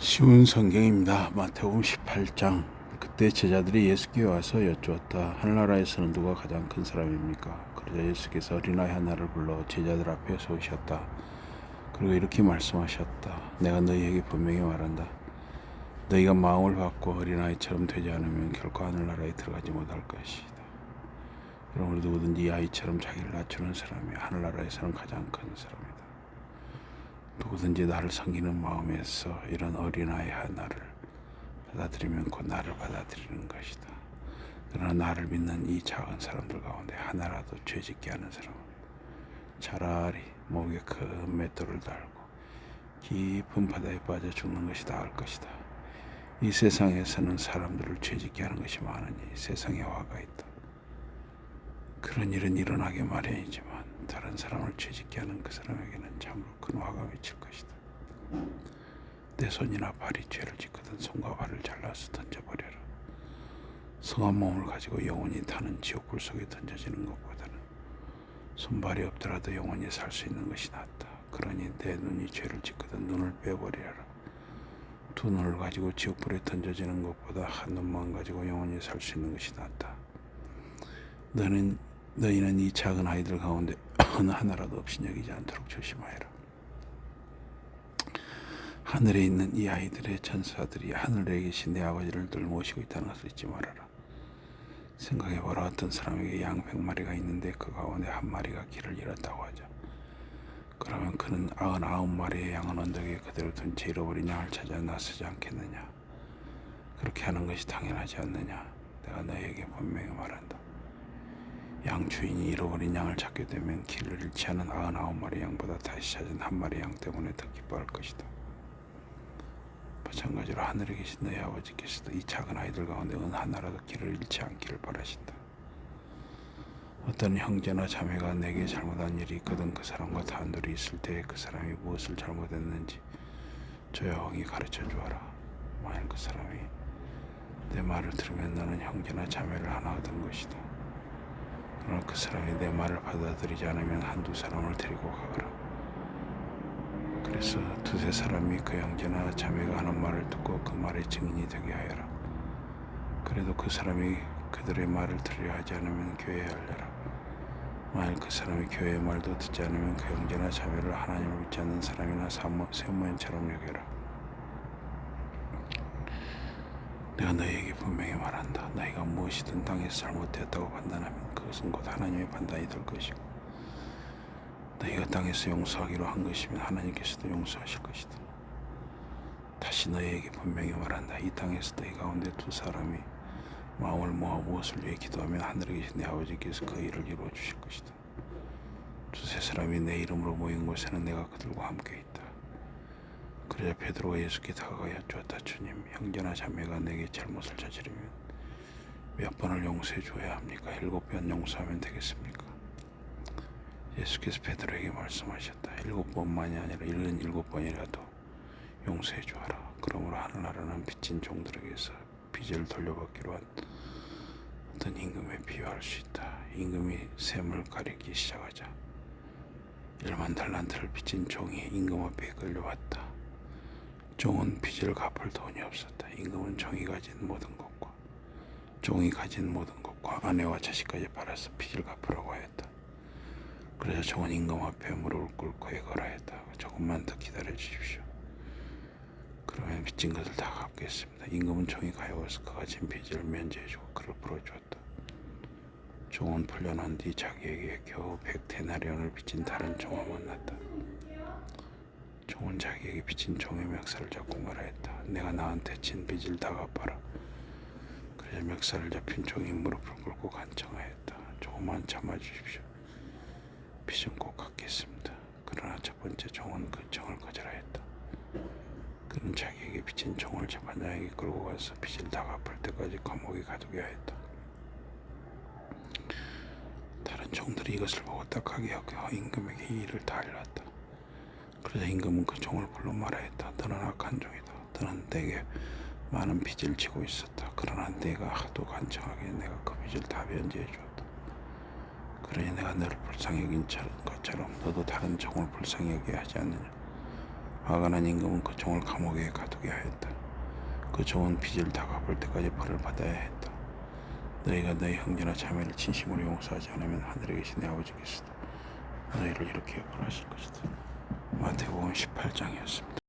쉬운 성경입니다. 마태복음 18장. 그때 제자들이 예수께 와서 여쭈었다. 하늘나라에서는 누가 가장 큰 사람입니까? 그러자 예수께서 어린아이 하나를 불러 제자들 앞에 서우셨다. 그리고 이렇게 말씀하셨다. 내가 너희에게 분명히 말한다. 너희가 마음을 받고 어린아이처럼 되지 않으면 결코 하늘나라에 들어가지 못할 것이다. 그러므로 누구든지 이 아이처럼 자기를 낮추는 사람이 하늘나라에서는 가장 큰 사람이다. 누구든지 나를 섬기는 마음에서 이런 어린아이 하나를 받아들이면 곧 나를 받아들이는 것이다. 그러나 나를 믿는 이 작은 사람들 가운데 하나라도 죄짓게 하는 사람은 차라리 목에 큰 맷돌을 달고 깊은 바다에 빠져 죽는 것이 나을 것이다. 이 세상에서는 사람들을 죄짓게 하는 것이 많으니 세상에 화가 있다. 그런 일은 일어나기 마련이지만 다른 사람을 죄짓게 하는 그 사람에게는 참으로 큰 화가 미칠 것이다. 내 손이나 발이 죄를 짓거든 손과 발을 잘라서 던져버려라. 성한 몸을 가지고 영원히 타는 지옥불 속에 던져지는 것보다는 손발이 없더라도 영원히 살수 있는 것이 낫다. 그러니 내 눈이 죄를 짓거든 눈을 빼버리라. 두 눈을 가지고 지옥불에 던져지는 것보다 한 눈만 가지고 영원히 살수 있는 것이 낫다. 너는 너희는 이 작은 아이들 가운데 어느 하나라도 없이 여기지 않도록 조심하여라. 하늘에 있는 이 아이들의 전사들이 하늘에 계신 내 아버지를 늘 모시고 있다는 것을 잊지 말아라. 생각해보라 어떤 사람에게 양 백마리가 있는데 그 가운데 한 마리가 길을 잃었다고 하자. 그러면 그는 아흔아홉 마리의 양은 언덕에 그대로 둔 채 잃어버린 양을 찾아 나서지 않겠느냐. 그렇게 하는 것이 당연하지 않느냐. 내가 너에게 분명히 말한다. 양 주인이 잃어버린 양을 찾게 되면 길을 잃지 않은 아흔아홉 마리 양보다 다시 찾은 한 마리 양 때문에 더 기뻐할 것이다. 마찬가지로 하늘에 계신 너희 아버지께서도 이 작은 아이들 가운데 어느 하나라도 길을 잃지 않기를 바라신다. 어떤 형제나 자매가 내게 잘못한 일이 있거든 그 사람과 단둘이 있을 때 그 사람이 무엇을 잘못했는지 조용히 가르쳐 주어라. 만일 그 사람이 내 말을 들으면 너는 형제나 자매를 하나 얻은 것이다. 그러나 그 사람이 내 말을 받아들이지 않으면 한두 사람을 데리고 가거라. 그래서 두세 사람이 그 형제나 자매가 하는 말을 듣고 그 말의 증인이 되게 하여라. 그래도 그 사람이 그들의 말을 들으려 하지 않으면 교회에 알려라. 만일 그 사람이 교회의 말도 듣지 않으면 그 형제나 자매를 하나님을 믿지 않는 사람이나 사모, 세모인처럼 여겨라. 내가 너희에게 분명히 말한다. 너희가 무엇이든 땅에서 잘못되었다고 판단하면 그것은 곧 하나님의 판단이 될 것이고 너희가 땅에서 용서하기로 한 것이면 하나님께서도 용서하실 것이다. 다시 너희에게 분명히 말한다. 이 땅에서 너희 가운데 두 사람이 마음을 모아 무엇을 위해 기도하면 하늘에 계신 내 아버지께서 그 일을 이루어 주실 것이다. 두세 사람이 내 이름으로 모인 곳에는 내가 그들과 함께 있다. 그러자 베드로가 예수께 다가가 여쭈었다. 주님, 형제나 자매가 내게 잘못을 저지르면 몇 번을 용서해 줘야 합니까? 일곱 번 용서하면 되겠습니까? 예수께서 베드로에게 말씀하셨다. 일곱 번만이 아니라 일흔 일곱 번이라도 용서해 주어라. 그러므로 하늘나라는 빚진 종들에게서 빚을 돌려받기로 한 어떤 임금에 비유할 수 있다. 임금이 셈을 가리기 시작하자 일만 달란트를 빚진 종이 임금 앞에 끌려왔다. 종은 빚을 갚을 돈이 없었다. 임금은 종이 가진 모든 것과 종이 가진 모든 것과 아내와 자식까지 팔아서 빚을 갚으라고 하였다. 그래서 종은 임금 앞에 무릎을 꿇고 애걸하였다. 조금만 더 기다려 주십시오. 그러면 빚진 것을 다 갚겠습니다. 임금은 종이 가여워서 그가 진 빚을 면제해주고 그를 풀어주었다. 종은 풀려난 뒤 자기에게 겨우 백 데나리온을 빚진 다른 종을 만났다. 종은 자기에게 빚진 종의 멱살을 잡고 말하였다. 내가 나한테 진 빚을 다 갚아라. 그래서 멱살을 잡힌 종이 무릎을 꿇고 간청하였다. 조금만 참아주십시오. 빚은 꼭 갚겠습니다. 그러나 첫 번째 종은 그 청을 거절하였다. 그는 자기에게 빚진 종을 재판장에게 끌고 가서 빚을 다 갚을 때까지 감옥에 가두게 하였다. 다른 종들이 이것을 보고 딱하게 여겨 임금에게 이 일을 다 알렸다. 그래서 임금은 그 종을 불러 말하였다. 너는 악한 종이다. 너는 내게 많은 빚을 지고 있었다. 그러나 내가 하도 간청하게 내가 그 빚을 다 면제해 주었다. 그러니 내가 너를 불쌍히 여긴 것처럼 너도 다른 종을 불쌍히 여겨 하지 않느냐. 화가 난 임금은 그 종을 감옥에 가두게 하였다. 그 종은 빚을 다 갚을 때까지 벌을 받아야 했다. 너희가 너희 형제나 자매를 진심으로 용서하지 않으면 하늘에 계신 내 아버지께서도 너희를 이렇게 벌하실 것이다. 마태복음 18장이었습니다.